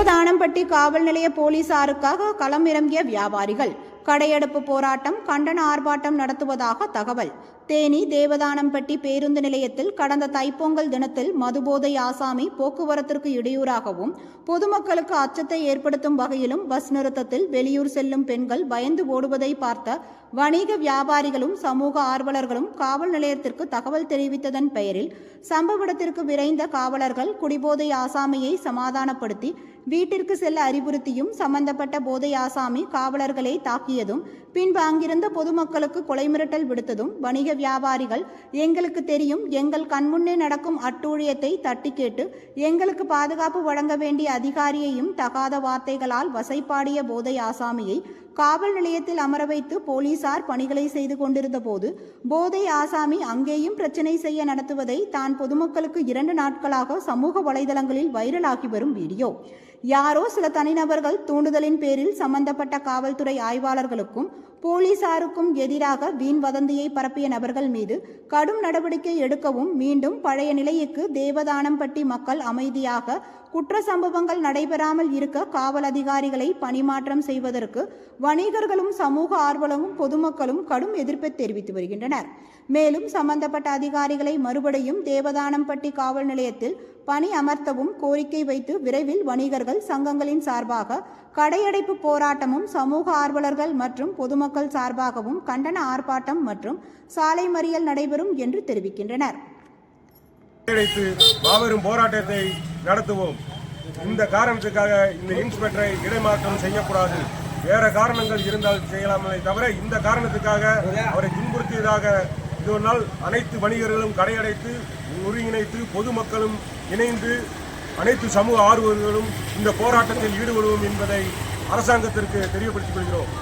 கரும்பு தானம்பட்டி காவல் நிலைய போலீசாருக்காக களம் இறங்கிய வியாபாரிகள் கடையெடுப்பு போராட்டம் கண்டன ஆர்ப்பாட்டம் நடத்துவதாக தகவல். தேனி தேவதானம்பட்டி பேருந்து நிலையத்தில் கடந்த தைப்பொங்கல் தினத்தில் மதுபோதை ஆசாமி போக்குவரத்திற்கு இடையூறாகவும் பொதுமக்களுக்கு அச்சத்தை ஏற்படுத்தும் வகையிலும் பஸ் நிறுத்தத்தில் வெளியூர் செல்லும் பெண்கள் பயந்து ஓடுவதை பார்த்த வணிக வியாபாரிகளும் சமூக ஆர்வலர்களும் காவல் நிலையத்திற்கு தகவல் தெரிவித்ததன் பெயரில் சம்பவ இடத்திற்கு விரைந்த காவலர்கள் குடிபோதை ஆசாமியை சமாதானப்படுத்தி வீட்டிற்கு செல்ல அறிவுறுத்தியும் சம்பந்தப்பட்ட போதை ஆசாமி காவலர்களை தாக்கி தாக்கியதும் பின்பு அங்கிருந்த பொதுமக்களுக்கு கொலை மிரட்டல் விடுத்ததும் வணிக வியாபாரிகள் எங்களுக்கு தெரியும் எங்கள் கண்முன்னே நடக்கும் அட்டூழியத்தை தட்டி கேட்டு எங்களுக்கு பாதுகாப்பு வழங்க வேண்டிய அதிகாரியையும் தகாத வார்த்தைகளால் வசைப்பாடிய போதை ஆசாமியை காவல் நிலையத்தில் அமர வைத்து போலீசார் பணிகளை செய்து கொண்டிருந்த போது போதை ஆசாமி அங்கேயும் பிரச்சனை செய்ய நடத்துவதை தான் பொதுமக்களுக்கு இரண்டு நாட்களாக சமூக வலைதளங்களில் வைரலாகி வரும் வீடியோ. யாரோ சில தனிநபர்கள் தூண்டுதலின் பேரில் சம்பந்தப்பட்ட காவல்துறை ஆய்வாளர்களுக்கும் போலீசாருக்கும் எதிராக வீண் வதந்தியை பரப்பிய நபர்கள் மீது கடும் நடவடிக்கை எடுக்கவும் மீண்டும் பழைய நிலைக்கு தேவதானம்பட்டி மக்கள் அமைதியாக குற்ற சம்பவங்கள் நடைபெறாமல் இருக்க காவல் அதிகாரிகளை பணிமாற்றம் செய்வதற்கு வணிகர்களும் சமூக ஆர்வலரும் பொதுமக்களும் கடும் எதிர்ப்பை தெரிவித்து வருகின்றனர். மேலும் சம்பந்தப்பட்ட அதிகாரிகளை மறுபடியும் தேவதானம்பட்டி காவல் நிலையத்தில் பணி அமர்த்தவும் கோரிக்கை வைத்து விரைவில் வணிகர்கள் சங்கங்களின் சார்பாக கடையடைப்பு போராட்டமும் சமூக ஆர்வலர்கள் மற்றும் பொதுமக்கள் சார்பாகவும் கண்டன ஆர்ப்பாட்டம் மற்றும் சாலை மறியல் நடைபெறும் என்று தெரிவிக்கின்றனர். மாபெரும் போராட்டத்தை நடத்துவோம். இந்த காரணத்துக்காக இந்த இன்ஸ்பெக்டரை இடைமாற்றம் செய்யக்கூடாது. வேற காரணங்கள் இருந்தால் செய்யலாமே தவிர இந்த காரணத்துக்காக அவரை துன்புறுத்தியதாக இது ஒரு நாள் அனைத்து வணிகர்களும் கடையடைத்து ஒருங்கிணைத்து பொதுமக்களும் இணைந்து அனைத்து சமூக ஆர்வலர்களும் இந்த போராட்டத்தில் ஈடுபடுவோம் என்பதை அரசாங்கத்திற்கு தெரியப்படுத்திக் கொள்கிறோம்.